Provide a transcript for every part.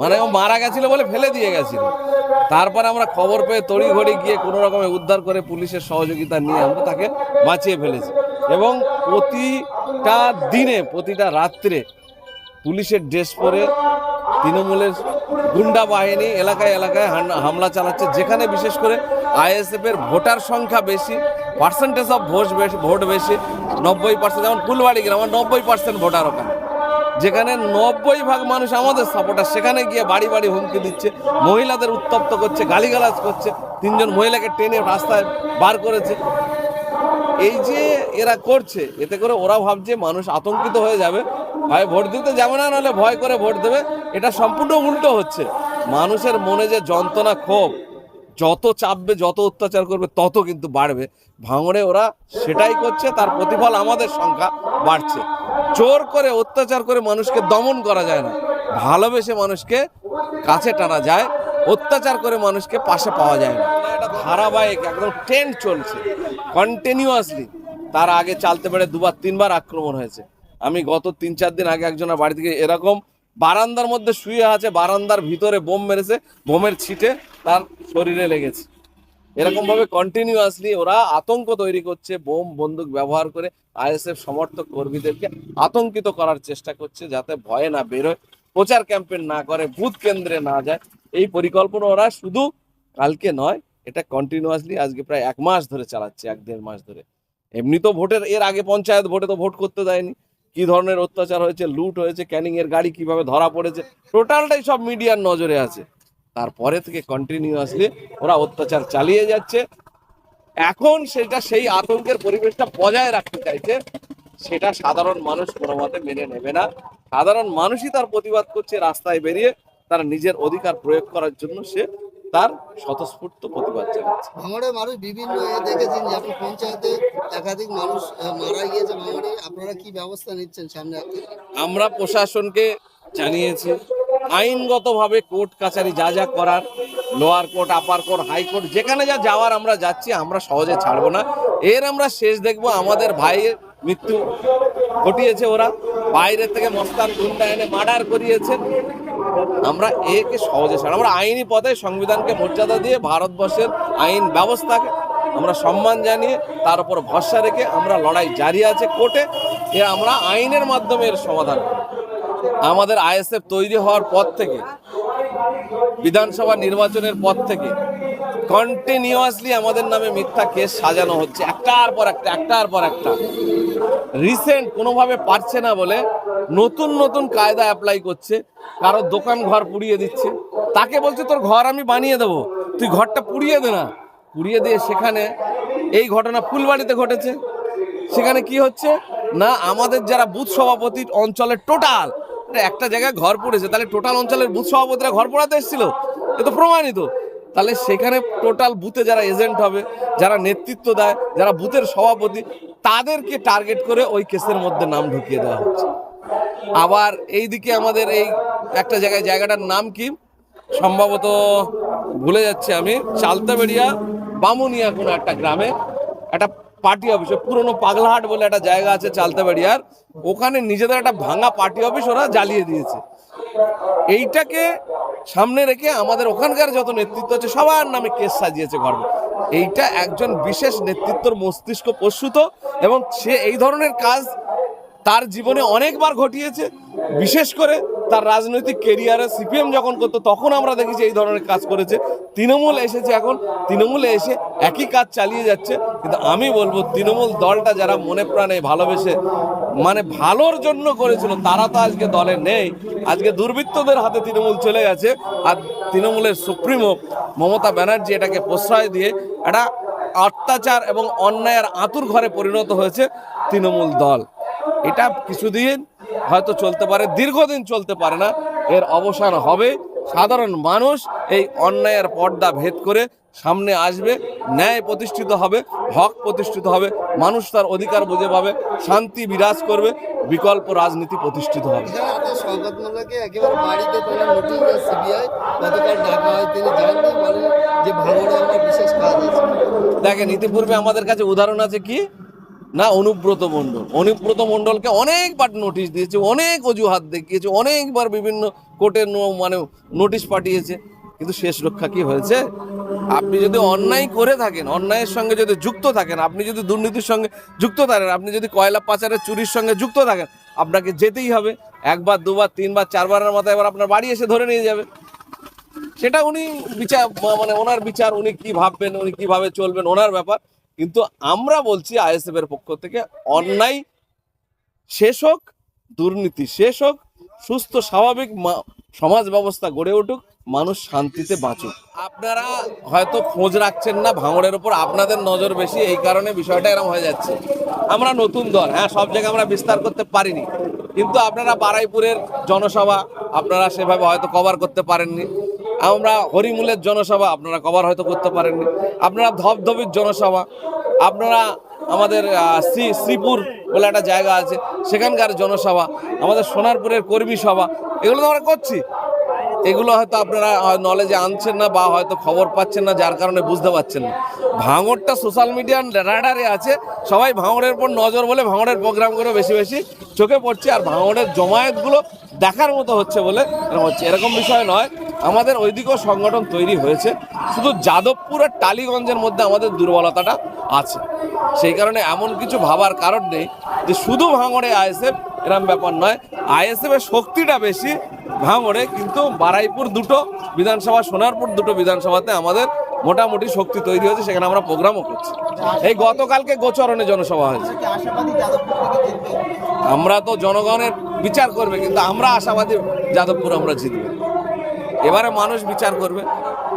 মানে ও মারা গেছিল বলে ফেলে দিয়ে গেছিল তারপরে আমরা খবর পেয়ে তড়ি ঘড়ি গিয়ে কোনো রকমে উদ্ধার করে পুলিশের সহযোগিতা নিয়ে আমরা তাকে বাঁচিয়ে ফেলেছি এবং প্রতিটা দিনে প্রতিটা রাত্রে পুলিশের ড্রেস পরে তৃণমূলের গুন্ডা বাহিনী এলাকায় এলাকায় হামলা চালাচ্ছে যেখানে বিশেষ করে আইএসএফ এর ভোটার সংখ্যা বেশি পার্সেন্টেজ অফ ভোট বেশি ভোট বেশি নব্বই পার্সেন্ট যেমন ফুলবাড়ি গ্রামে নব্বই পার্সেন্ট ভোটার ওখানে যেখানে নব্বই ভাগ মানুষ আমাদের সাপোর্টার সেখানে গিয়ে বাড়ি বাড়ি হুমকি দিচ্ছে, মহিলাদের উত্তপ্ত করছে, গালিগালাজ করছে, তিনজন মহিলাকে টেনে রাস্তায় বার করেছে। এই যে এরা করছে, এতে করে ওরা ভাবছে মানুষ আতঙ্কিত হয়ে যাবে। ভাই, ভোট দিতে যাবে না, নাহলে ভয় করে ভোট দেবে। এটা সম্পূর্ণ উল্টো হচ্ছে। মানুষের মনে যে যন্ত্রণা, ক্ষোভ যত চাপবে, যত অত্যাচার করবে, তত কিন্তু বাড়বে। ভাঙড়ে ওরা সেটাই করছে, তার প্রতিফল আমাদের সংখ্যা বাড়ছে। জোর করে অত্যাচার করে মানুষকে দমন করা যায় না। ভালোবেসে মানুষকে কাছে টানা যায়, অত্যাচার করে মানুষকে পাশে পাওয়া যায় না। এটা ধারাবাহিক, একদম ট্রেন্ড চলছে। কন্টিনিউয়াসলি তার আগে চালতে পেরে দুবার, তিনবার আক্রমণ হয়েছে। আমি গত তিন চার দিন আগে একজনের বাড়ি থেকে এরকম বারান্দার মধ্যে শুয়ে আছে, বারান্দার ভিতরে বোম মেরেছে, বোমের ছিটে তার শরীরে লেগেছে। এরকম ভাবে কন্টিনিউয়াসলি ওরা আতঙ্ক তৈরি করছে, বোম, বন্দুক ব্যবহার করে আইএসএফ সমর্থক কর্মীদেরকে আতঙ্কিত করার চেষ্টা করছে যাতে ভয়ে না বেরোয়, প্রচার ক্যাম্পেন না করে, বুথ কেন্দ্রে না যায়। এই পরিকল্পনা ওরা শুধু কালকে নয়, এটা কন্টিনিউয়াসলি আজকে প্রায় এক মাস ধরে চালাচ্ছে, এক দেড় মাস ধরে। এমনি তো ভোটের, এর আগে পঞ্চায়েত ভোটে তো ভোট করতে দেয়নি। কি ধরনের অত্যাচার হয়েছে, লুট হয়েছে, ক্যানিং এর গাড়ি কীভাবে ধরা পড়েছে, টোটালটাই সব মিডিয়ার নজরে আছে। তারপরে থেকে কন্টিনিউয়াসলি ওরা অত্যাচার চালিয়ে যাচ্ছে। এখন সেটা সেই আতঙ্কের পরিবেশটা বজায় রাখতে চাইছে, সেটা সাধারণ মানুষ কোনো মতে মেনে নেবে না। সাধারণ মানুষই তার প্রতিবাদ করছে, রাস্তায় বেরিয়ে তার নিজের অধিকার প্রয়োগ করার জন্য সে তার স্বতঃস্ফূর্ত প্রতিবাদ জানাচ্ছে। ভাঙড়ের মানুষ বিভিন্ন দেখেছেন যে পঞ্চায়েতে একাধিক মানুষ মারা গিয়েছে। ভাঙড়ে আপনারা কি ব্যবস্থা নিচ্ছেন সামনে আমরা প্রশাসনকে জানিয়েছি আইনগতভাবে কোর্ট কাছারি যা যা করার lower court upper court high court যেখানে যা যাওয়ার আমরা যাচ্ছি আমরা সহজে ছাড়বো না। এর আমরা শেষ দেখব আমাদের ভাইয়ের মৃত্যু ঘটিয়েছে ওরা। বাইরে থেকে মস্তান গুন্ডা এনে মার্ডার করিয়েছে আমরা একে সহজে ছাড়া আমরা আইনি পথে সংবিধানকে মর্যাদা দিয়ে ভারতবর্ষের আইন ব্যবস্থাকে আমরা সম্মান জানিয়ে তার উপর ভরসা রেখে আমরা লড়াই জারি আছে কোর্টে। এ আমরা আইনের মাধ্যমে এর সমাধান। আমাদের আইএসএফ তৈরি হওয়ার পর থেকে, বিধানসভা নির্বাচনের পর থেকে কন্টিনিউয়াসলি আমাদের নামে মিথ্যা কেস সাজানো হচ্ছে। একটার পর একটা, একটার পর একটা। রিসেন্ট কোনোভাবে পারছে না বলে নতুন নতুন কায়দা অ্যাপ্লাই করছে। কারও দোকান ঘর পুড়িয়ে দিচ্ছে। তাকে বলছে, তোর ঘর আমি বানিয়ে দেবো। তুই ঘরটা পুড়িয়ে দে না। পুড়িয়ে দিয়ে সেখানে এই ঘটনা ফুলবাড়িতে ঘটেছে। সেখানে কি হচ্ছে? না, আমাদের যারা বুথ সভাপতি অঞ্চলের টোটাল একটা জায়গায় ঘর পড়েছে, তাহলে টোটাল অঞ্চলের বুথ সভাপতিরা ঘর পড়াতে এসেছিল? এ তো প্রমাণিত। তাহলে সেখানে টোটাল বুথে যারা এজেন্ট হবে, যারা নেতৃত্ব দেয়, যারা বুথের সভাপতি, তাদেরকে টার্গেট করে ওই কেসের মধ্যে নাম ঢুকিয়ে দেওয়া হচ্ছে। আবার এইদিকে আমাদের এই একটা জায়গায়, জায়গাটার নাম কি? সম্ভবত ভুলে যাচ্ছি আমি। চালতাবেড়িয়া বামুনিয়া কোনো একটা গ্রামে একটা পার্টি অফিস পুরনো পাগলাহাট বলে একটা জায়গা আছে চালতাবেড়িয়ার। ওখানে নিজেদের একটা ভাঙা পার্টি অফিস ওরা জ্বালিয়ে দিয়েছে। এইটাকে সামনে রেখে আমাদের ওখানকার যত নেতৃত্ব আছে, সবার নামে কেস সাজিয়েছে গর্ব এইটা একজন বিশেষ নেতৃত্বর মস্তিষ্ক প্রস্তুত এবং সে এই ধরনের কাজ তার জীবনে অনেকবার ঘটিয়েছে। বিশেষ করে তার রাজনৈতিক কেরিয়ারে সিপিএম যখন করতো, তখন আমরা দেখেছি এই ধরনের কাজ করেছে। তৃণমূল এসেছে এখন, তৃণমূলে এসে একই কাজ চালিয়ে যাচ্ছে। কিন্তু আমি বলব, তৃণমূল দলটা যারা মনে প্রাণে ভালোবেসে মানে ভালোর জন্য করেছিল, তারা তো আজকে দলে নেই। আজকে দুর্বৃত্তদের হাতে তৃণমূল চলে গেছে। আর তৃণমূলের সুপ্রিমো মমতা ব্যানার্জি এটাকে প্রশ্রয় দিয়ে একটা অত্যাচার এবং অন্যায়ের আতুর ঘরে পরিণত হয়েছে তৃণমূল দল। এটা কিছুদিন হয়তো চলতে পারে দীর্ঘদিন চলতে পারে না। এর অবসান হবে। সাধারণ মানুষ এই অন্যায়ের পর্দা ভেদ করে সামনে আসবে ন্যায় প্রতিষ্ঠিত হবে হক প্রতিষ্ঠিত হবে মানুষ তার অধিকার বুঝে পাবে শান্তি বিরাজ করবে বিকল্প রাজনীতি প্রতিষ্ঠিত হবে। দেখেন ইতিপূর্বে আমাদের কাছে উদাহরণ আছে কি? না, অনুব্রত মণ্ডল। অনুব্রত মণ্ডলকে অনেকবার নোটিশ দিয়েছে, অনেক অজুহাত দেখিয়েছে, অনেকবার বিভিন্ন কোর্টের মানে নোটিশ পাঠিয়েছে। কিন্তু শেষ রক্ষা কি হয়েছে? আপনি যদি অন্যায় করে থাকেন, অন্যায়ের সঙ্গে যদি যুক্ত থাকেন, আপনি যদি দুর্নীতির সঙ্গে যুক্ত থাকেন, আপনি যদি কয়লা পাচারের চুরির সঙ্গে যুক্ত থাকেন, আপনাকে যেতেই হবে। একবার, দুবার, তিনবার, চারবারের মাথায় এবার আপনার বাড়ি এসে ধরে নিয়ে যাবে। সেটা উনি বিচার মানে ওনার বিচার, উনি কি ভাববেন, উনি কীভাবে চলবেন, ওনার ব্যাপার। কিন্তু আমরা বলছি আইএসএফ এর পক্ষ থেকে অন্যায় শেষ হোক, দুর্নীতি শেষ হোক, সুস্থ, স্বাভাবিক সমাজ ব্যবস্থা গড়ে উঠুক, মানুষ শান্তিতে বাঁচুক। আপনারা হয়তো খোঁজ রাখছেন না ভাঙড়ের উপর, আপনাদের নজর বেশি, এই কারণে বিষয়টা এরকম হয়ে যাচ্ছে। আমরা নতুন দল হ্যাঁ সব জায়গায় আমরা বিস্তার করতে পারিনি। কিন্তু আপনারা বারাইপুরের জনসভা, আপনারা সেভাবে হয়তো কভার করতে পারেননি। আমরা হরিমূলের জনসভা আপনারা কভার হয়তো করতে পারেননি। আপনারা ধবধবির জনসভা। আপনারা আমাদের শ্রী, শ্রীপুর বলে একটা জায়গা আছে, সেখানকার জনসভা, আমাদের সোনারপুরের কর্মী সভা, এগুলো তো আমরা করছি। এগুলো হয়তো আপনারা নলেজে আনছেন না বা হয়তো খবর পাচ্ছেন না, যার কারণে বুঝতে পারছেন না। ভাঙড়টা সোশ্যাল মিডিয়ার রাডারে আছে, সবাই ভাঙড়ের উপর নজর বলে ভাঙড়ের প্রোগ্রামগুলো বেশি বেশি চোখে পড়ছে, আর ভাঙড়ের জমায়েতগুলো দেখার মতো হচ্ছে বলে হচ্ছে। এরকম বিষয় নয়। আমাদের ওইদিকেও সংগঠন তৈরি হয়েছে। শুধু যাদবপুর আর টালিগঞ্জের মধ্যে আমাদের দুর্বলতাটা আছে। সেই কারণে এমন কিছু ভাবার কারণ নেই যে শুধু ভাঙড়ে আইএসএফ এরম ব্যাপার নয়, আইএসএফ এর শক্তিটা বেশি ভাঙড়ে, কিন্তু বারাইপুর দুটো বিধানসভা, সোনারপুর দুটো বিধানসভাতে আমাদের মোটামুটি শক্তি তৈরি হয়েছে, সেখানে আমরা প্রোগ্রামও করছি। এই গতকালকে গোচরণে জনসভা হয়েছে। আমরা তো জনগণের বিচার করবে, কিন্তু আমরা আশাবাদী যাদবপুর আমরা জিতবে। এবারে মানুষ বিচার করবে।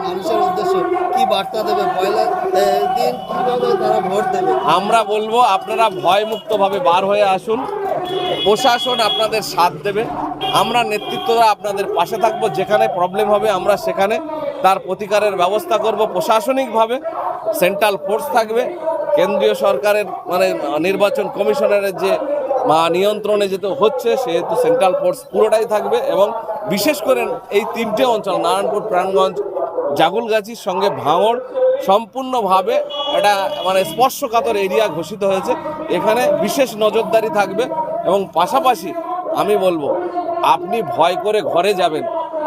মানুষের উদ্দেশ্যে কি বার্তা দেবে? পয়লা দিন কীভাবে তারা ভোট দেবে? আমরা বলব আপনারা ভয়মুক্তভাবে বার হয়ে আসুন। প্রশাসন আপনাদের সাথ দেবে। আমরা নেতৃত্বরা আপনাদের পাশে থাকব। যেখানে প্রবলেম হবে আমরা সেখানে তার প্রতিকারের ব্যবস্থা করব। প্রশাসনিকভাবে সেন্ট্রাল ফোর্স থাকবে। কেন্দ্রীয় সরকারের মানে নির্বাচন কমিশনারের যে নিয়ন্ত্রণে যেহেতু হচ্ছে সেহেতু সেন্ট্রাল ফোর্স পুরোটাই থাকবে এবং বিশেষ করে এই তিনটে অঞ্চল, নারায়ণপুর, প্রাণগঞ্জ, জাগুলগাছির সঙ্গে ভাঙড় সম্পূর্ণভাবে একটা মানে স্পর্শকাতর এরিয়া ঘোষিত হয়েছে। এখানে বিশেষ নজরদারি থাকবে এবং পাশাপাশি আমি বলব, আপনি ভয় করে ঘরে যাবেন।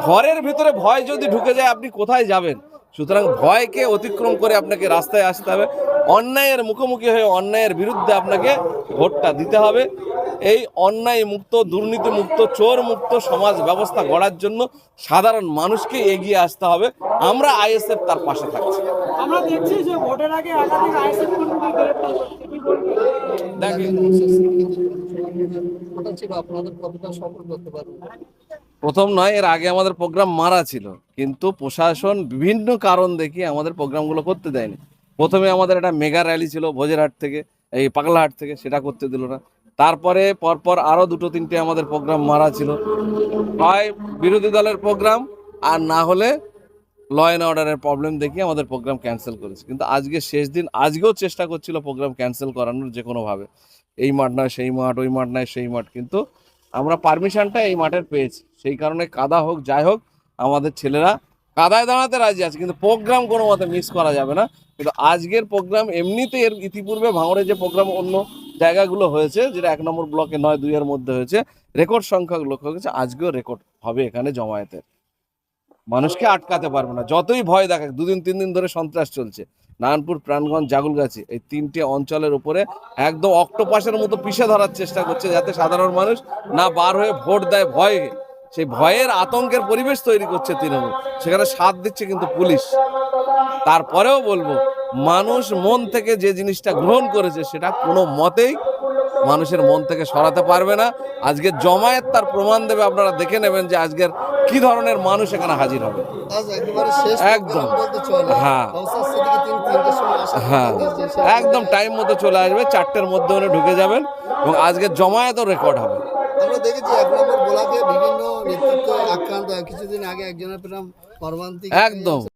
ঘরের ভিতরে ভয় যদি ঢুকে যায়, আপনি কোথায় যাবেন? সুতরাং ভয়কে অতিক্রম করে আপনাকে রাস্তায় আসতে হবে। অন্যায়ের মুখোমুখি হয়ে অন্যায়ের বিরুদ্ধে আপনাকে ভোটটা দিতে হবে। এই অন্যায় মুক্ত দুর্নীতি মুক্ত চোর মুক্ত সমাজ ব্যবস্থা গড়ার জন্য সাধারণ মানুষকে এগিয়ে আসতে হবে। আমরা আইএসএফ তার পাশে থাকছি। আমরা দেখছি যে ভোটের আগে একাধিক আইএসএফ প্রথম নয় এর আগে আমাদের প্রোগ্রাম মারা ছিল কিন্তু প্রশাসন বিভিন্ন কারণ দেখিয়ে আমাদের প্রোগ্রামগুলো করতে দেয়নি। প্রথমে আমাদের একটা মেগা র্যালি ছিল ভোজেরহাট থেকে এই পাগলাহাট থেকে সেটা করতে দিল না। তারপরে পরপর আরও দুটো তিনটে আমাদের প্রোগ্রাম মারা ছিল। হয় বিরোধী দলের প্রোগ্রাম আর না হলে ল অ্যান্ড অর্ডারের প্রবলেম দেখিয়ে আমাদের প্রোগ্রাম ক্যান্সেল করেছে। কিন্তু আজকে শেষ দিন, আজকেও চেষ্টা করছিল প্রোগ্রাম ক্যান্সেল করানোর যে কোনোভাবে এই মাঠ নয়, সেই মাঠ, ওই মাঠ নয়, সেই মাঠ। কিন্তু আমরা পারমিশনটা এই মাঠের পেয়েছি। সেই কারণে কাদা হোক, যাই হোক, আমাদের ছেলেরা কাদায় দাঁড়াতে রাজি আছে। কিন্তু প্রোগ্রাম কোনো মতে মিস করা যাবে না। কিন্তু আজকের প্রোগ্রাম এমনিতে এর ইতিপূর্বে ভাঙড়ে যে প্রোগ্রাম অন্য জায়গাগুলো হয়েছে, যেটা এক নম্বর ব্লকে নয় দুইয়ের মধ্যে হয়েছে। রেকর্ড সংখ্যক লোক হয়েছে আজকেও রেকর্ড হবে এখানে জমায়েতের। মানুষকে আটকাতে পারবে না। যতই ভয় দেখাক, দুদিন, তিন দিন ধরে সন্ত্রাস চলছে। নারায়ণপুর, প্রাণগঞ্জ, জাগুলগাছি, এই তিনটে অঞ্চলের উপরে একদম অক্টোপাসের মতো পিষে ধরার চেষ্টা করছে, যাতে সাধারণ মানুষ না বার হয়ে ভোট দেয় ভয়ে। সেই ভয়ের আতঙ্কের পরিবেশ তৈরি করছে তৃণমূল। সেখানে সাথ দিচ্ছে কিন্তু পুলিশ। তারপরেও বলব মানুষ মন থেকে যে জিনিসটা গ্রহণ করেছে সেটা কোনো মতেই মানুষের মন থেকে সরাতে পারবে না। আজকে জমায়েত তার প্রমাণ দেবে আপনারা দেখে নেবেন যে আজকের কি ধরনের মানুষ এখানে হাজির হবে। একদম। হ্যাঁ। হ্যাঁ। একদম টাইম মতো চলে আসবে চারটের মধ্যে উনি ঢুকে যাবেন এবং আজকের জমায়েতও রেকর্ড হবে। আমরা দেখেছি এক নম্বর ব্লকে বিভিন্ন নেতৃত্ব আক্রান্ত। কিছুদিন আগে একজনের পেলাম একদম।